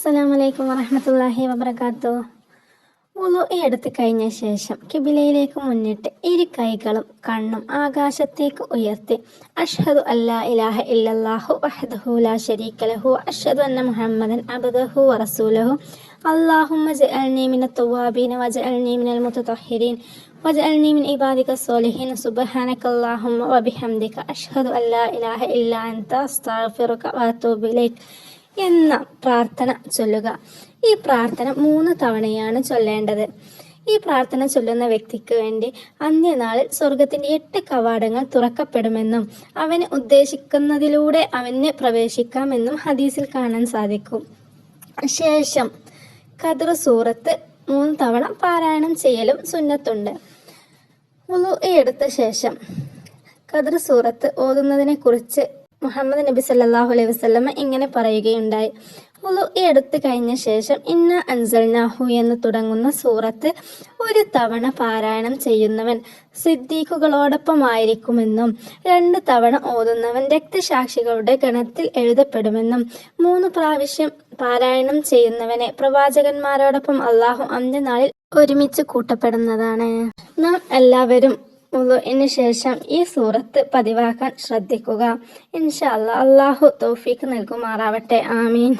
അസ്സലാമു അലൈക്കും വറഹ്മത്തുള്ളാഹി വബറകാത്തു ഉളു എടുത്തു കഴിഞ്ഞ ശേഷം കിബിലയിലേക്ക് മുന്നിട്ട് ഇരു കൈകളും കണ്ണും ആകാശത്തേക്ക് ഉയർത്തി അഷ്ഹദു അല്ലാ ഇലാഹ ഇല്ലല്ലാഹു വഹ്ദഹു ലാ ശരീക ലഹു അഷ്ഹദു അന്ന മുഹമ്മദൻ അബ്ദുഹു വറസൂലുഹു اللهم اجعلني من التوابين واجعلني من المتطهرين واجعلني من عبادك الصالحين سبحانك اللهم وبحمدك أشهد أن لا إله إلا أنت أستغفرك وأتوب إليك എന്ന പ്രാർത്ഥന ചൊല്ലുക. ഈ പ്രാർത്ഥന മൂന്ന് തവണയാണ് ചൊല്ലേണ്ടത്. ഈ പ്രാർത്ഥന ചൊല്ലുന്ന വ്യക്തിക്ക് വേണ്ടി അന്ത്യനാളിൽ സ്വർഗത്തിന്റെ എട്ട് കവാടങ്ങൾ തുറക്കപ്പെടുമെന്നും അവന് ഉദ്ദേശിക്കുന്നതിലൂടെ അവന് പ്രവേശിക്കാമെന്നും ഹദീസിൽ കാണാൻ സാധിക്കും. ശേഷം കതിർ സൂറത്ത് മൂന്ന് തവണ പാരായണം ചെയ്യലും സുന്നത്തുണ്ട്. ഉളു എടുത്ത ശേഷം കതിർ സൂറത്ത് ഓതുന്നതിനെ കുറിച്ച് മുഹമ്മദ് നബി സല്ലാഹു അലൈഹി വസല്ലമ ഇങ്ങനെ പറയുകയുണ്ടായി. ഉളു എടുത്തു കഴിഞ്ഞ ശേഷം ഇന്ന അൻസൽനാഹു എന്ന് തുടങ്ങുന്ന സൂറത്ത് ഒരു തവണ പാരായണം ചെയ്യുന്നവൻ സിദ്ദീഖുകളോടൊപ്പമായിരിക്കുമെന്നും രണ്ട് തവണ ഓതുന്നവൻ രക്തസാക്ഷികളുടെ ഗണത്തിൽ എഴുതപ്പെടുമെന്നും മൂന്ന് പ്രാവശ്യം പാരായണം ചെയ്യുന്നവനെ പ്രവാചകന്മാരോടൊപ്പം അള്ളാഹു അന്ത്യനാളിൽ ഒരുമിച്ച് കൂട്ടപ്പെടുന്നതാണ്. നാം എല്ലാവരും വുളുഇന് ശേഷം ഈ സൂറത്ത് പതിവാക്കാൻ ശ്രദ്ധിക്കുക. ഇൻഷാ അല്ലാ അള്ളാഹു തൗഫീഖ് നൽകുമാറാവട്ടെ. ആമീൻ.